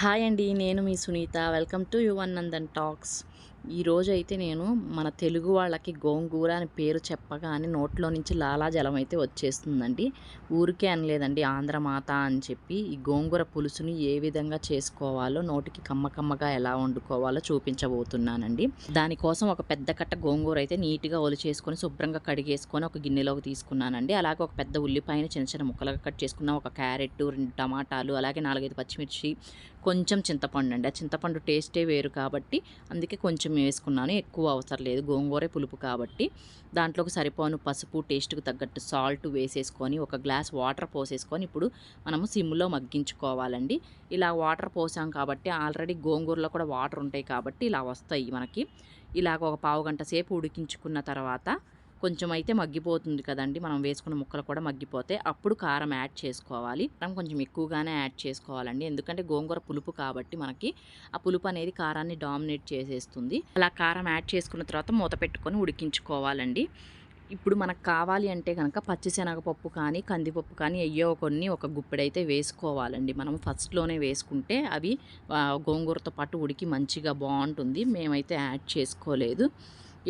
Hi అండి నేను మీ Sunitha. Welcome to Yuvan Nandan talks. ఈరోజు అయితే నేను మన తెలుగు వాళ్ళకి గోంగూర అని పేరు చెప్పగానే నోట్లో నుంచి లాలాజలం అయితే వచ్చేస్తుందండి. ఊరికే అనలేదండి ఆంధ్రమాత అని చెప్పి ఈ గోంగూర పులుసుని ఏ విధంగా చేసుకోవాలో నోటికి కమ్మకమ్మగా ఎలా వండుకోవాలో చూపించబోతున్నానండి. దానికోసం ఒక పెద్ద కట్ట గోంగూర అయితే నీట్గా ఒలిచేసుకొని శుభ్రంగా కడిగేసుకొని ఒక గిన్నెలోకి తీసుకున్నానండి. అలాగే ఒక పెద్ద ఉల్లిపాయని చిన్న చిన్న ముక్కలుగా కట్ చేసుకున్న ఒక క్యారెట్ రెండు టమాటాలు అలాగే నాలుగైదు పచ్చిమిర్చి కొంచెం చింతపండు అండి. ఆ చింతపండు టేస్టే వేరు కాబట్టి అందుకే కొంచెం వేసుకున్నాను. ఎక్కువ అవసరం లేదు. గోంగూరే పులుపు కాబట్టి దాంట్లోకి సరిపోను పసుపు టేస్ట్కి తగ్గట్టు సాల్ట్ వేసేసుకొని ఒక గ్లాస్ వాటర్ పోసేసుకొని ఇప్పుడు మనము సిమ్లో మగ్గించుకోవాలండి. ఇలా వాటర్ పోసాం కాబట్టి ఆల్రెడీ గోంగూరలో కూడా వాటర్ ఉంటాయి కాబట్టి ఇలా వస్తాయి మనకి. ఇలాగ ఒక పావు గంట సేపు ఉడికించుకున్న తర్వాత కొంచెం అయితే మగ్గిపోతుంది కదండి. మనం వేసుకున్న ముక్కలు కూడా మగ్గిపోతే అప్పుడు కారం యాడ్ చేసుకోవాలి. కారం కొంచెం ఎక్కువగానే యాడ్ చేసుకోవాలండి. ఎందుకంటే గోంగూర పులుపు కాబట్టి మనకి ఆ పులుపు అనేది కారాన్ని డామినేట్ చేసేస్తుంది. అలా కారం యాడ్ చేసుకున్న తర్వాత మూత పెట్టుకొని ఉడికించుకోవాలండి. ఇప్పుడు మనకు కావాలి అంటే కనుక పచ్చిశనగపప్పు కానీ కందిపప్పు కానీ అయ్యో కొన్ని ఒక గుప్పెడైతే వేసుకోవాలండి. మనం ఫస్ట్లోనే వేసుకుంటే అవి గోంగూరతో పాటు ఉడికి మంచిగా బాగుంటుంది. మేమైతే యాడ్ చేసుకోలేదు.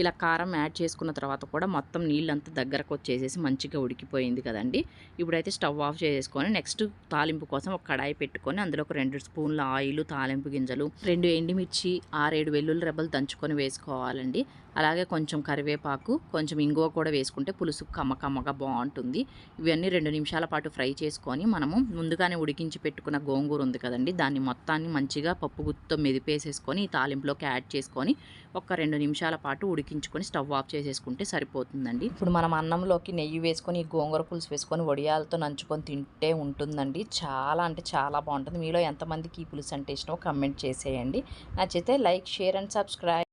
ఇలా కారం యాడ్ చేసుకున్న తర్వాత కూడా మొత్తం నీళ్ళంతా దగ్గరకు వచ్చేసేసి మంచిగా ఉడికిపోయింది కదండి. ఇప్పుడైతే స్టవ్ ఆఫ్ చేసుకొని నెక్స్ట్ తాలింపు కోసం ఒక కడాయి పెట్టుకొని అందులో ఒక రెండు స్పూన్ల ఆయిల్ తాలింపు గింజలు రెండు ఎండిమిర్చి ఆరేడు వెల్లుల్లి రెబ్బలు దంచుకొని వేసుకోవాలండి. అలాగే కొంచెం కరివేపాకు కొంచెం ఇంగువ కూడా వేసుకుంటే పులుసు కమ్మకమ్మగా బాగుంటుంది. ఇవన్నీ రెండు నిమిషాల పాటు ఫ్రై చేసుకొని మనము ముందుగానే ఉడికించి పెట్టుకున్న గోంగూర ఉంది కదండి దాన్ని మొత్తాన్ని మంచిగా పప్పు గుత్తో మెదిపేసేసుకొని ఈ తాలింపులోకి యాడ్ చేసుకొని ఒక రెండు నిమిషాల పాటు ఉడికి ఉడికించుకొని స్టవ్ ఆఫ్ చేసేసుకుంటే సరిపోతుందండి. ఇప్పుడు మనం అన్నంలోకి నెయ్యి వేసుకొని గోంగూర పులుసు వేసుకొని వడియాలతో నంచుకొని తింటే ఉంటుందండి. చాలా అంటే చాలా బాగుంటుంది. మీలో ఎంతమందికి ఈ పులుసు అంటే ఇష్టమో కమెంట్ చేసేయండి. నచ్చితే లైక్ షేర్ అండ్ సబ్స్క్రైబ్.